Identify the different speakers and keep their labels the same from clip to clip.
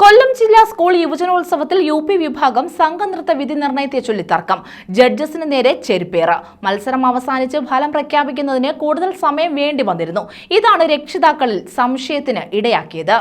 Speaker 1: കൊല്ലം ജില്ലാ school യുവജനോത്സവത്തിൽ U P വിഭാഗം സംഘനൃത്ത വിധി നിർണയത്തെ ചൊല്ലി തർക്കം ജഡ്ജസിന് നേരെ ചെരുപ്പേറ്. മത്സരം അവസാനിച്ച് ഫലം പ്രഖ്യാപിക്കുന്നതിന് കൂടുതൽ സമയം വേണ്ടി വന്നിരുന്നു. ഇതാണ് രക്ഷിതാക്കളിൽ സംശയത്തിന് ഇടയാക്കിയത്.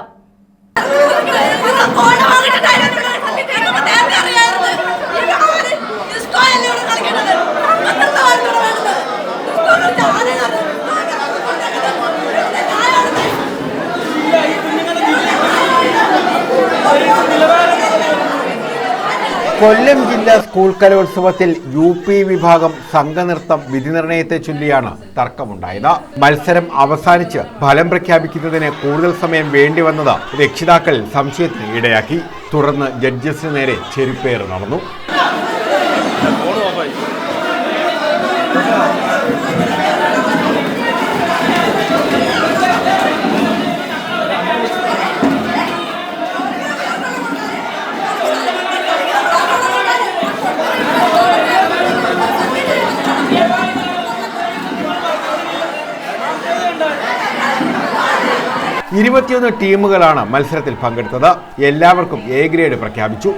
Speaker 2: കൊല്ലം ജില്ലാ സ്കൂൾ കലോത്സവത്തിൽ യു പി വിഭാഗം സംഘനൃത്തം വിധി നിർണയത്തെ ചൊല്ലിയാണ് തർക്കമുണ്ടായത്. മത്സരം അവസാനിച്ച് ഫലം പ്രഖ്യാപിക്കുന്നതിന് കൂടുതൽ സമയം വേണ്ടി വന്നത് രക്ഷിതാക്കൾ സംശയത്തിന് ഇടയാക്കി. തുടർന്ന് ജഡ്ജസിന് നേരെ ചെരുപ്പേറ് നടന്നു. ഇരുപത്തിയൊന്ന് ടീമുകളാണ് മത്സരത്തിൽ പങ്കെടുത്തത്. എല്ലാവർക്കും എ ഗ്രേഡ് പ്രഖ്യാപിച്ചു.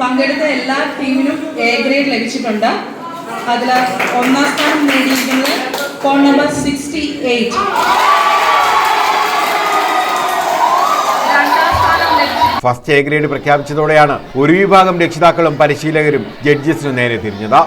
Speaker 3: പങ്കെടുത്ത എല്ലാ ടീമിനും എ ഗ്രേഡ് ലഭിച്ചിട്ടുണ്ട്. അതിൽ ഒന്നാം സ്ഥാനം നേടിയിരിക്കുന്നത് ഫോൺ നമ്പർ സിക്സ്റ്റി എയ്റ്റ്. രണ്ടാം സ്ഥാനം ലഭിച്ച.
Speaker 2: ഫസ്റ്റ് എ ഗ്രേഡ് പ്രഖ്യാപിച്ചതോടെയാണ് ഒരു വിഭാഗം രക്ഷിതാക്കളും പരിശീലകരും ജഡ്ജസിനു നേരെ തിരിഞ്ഞത്.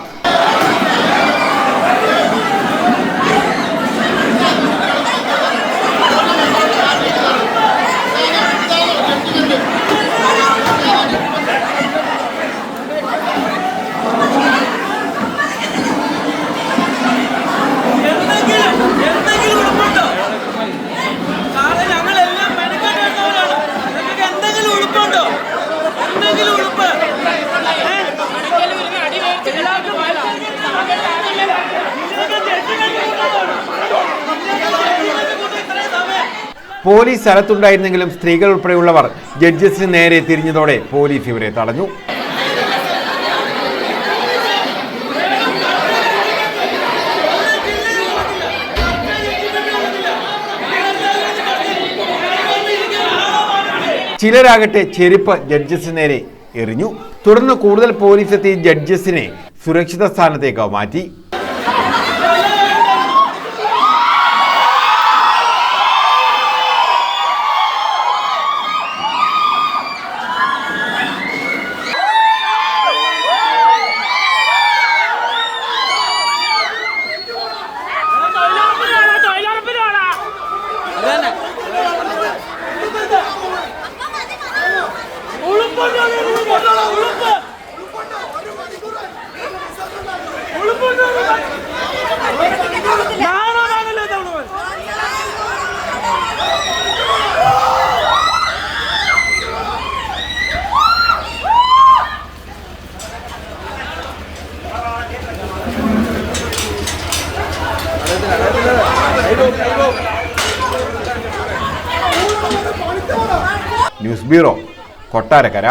Speaker 2: പോലീസ് സ്ഥലത്തുണ്ടായിരുന്നെങ്കിലും സ്ത്രീകൾ ഉൾപ്പെടെയുള്ളവർ ജഡ്ജസിന് നേരെ തിരിഞ്ഞതോടെ പോലീസ് ഇവരെ തടഞ്ഞു. ചിലരാകട്ടെ ചെരുപ്പ് ജഡ്ജസിന് നേരെ എറിഞ്ഞു. തുടർന്ന് കൂടുതൽ പോലീസ് എത്തി ജഡ്ജസിനെ സുരക്ഷിത സ്ഥാനത്തേക്ക് മാറ്റി. News bureau Kottarakkara.